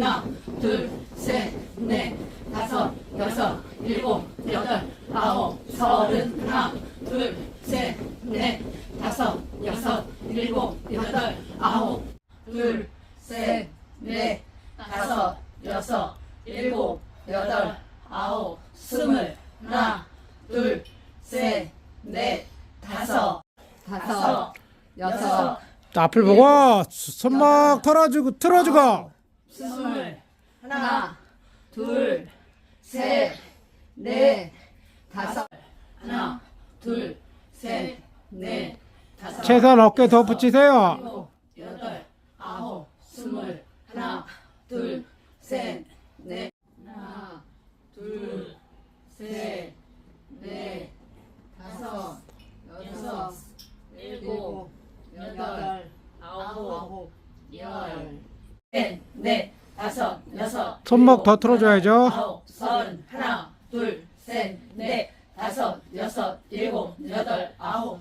하나, 둘, 셋, 넷, 다섯, 여섯, 일곱, 여덟, 아홉, 서른, 하나, 둘, 셋, 넷, 다섯, 여섯, 일곱, 여덟, 아홉, 둘, 셋, 넷, 다섯, 여섯, 일곱, 여덟, 아홉, 스물, 하나, 둘, 셋, 넷, 다섯, 다섯, 여섯. 앞을 보고 손목 털어주고 틀어주고 스물, 하나, 둘, 셋, 넷, 다섯, 하나, 둘, 셋, 넷, 다섯, 최선 어깨 더 붙이세요. 일곱, 여덟, 아홉, 스물, 하나, 둘, 셋, 넷, 하나, 둘, 셋, 넷, 다섯, 여섯, 일곱, 여덟, 아홉, 열, 셋, 넷, 다섯, 여섯, 손목 더 틀어줘야죠. 아홉, 서른, 하나, 둘, 셋, 넷, 다섯, 여섯, 일곱, 여덟, 아홉,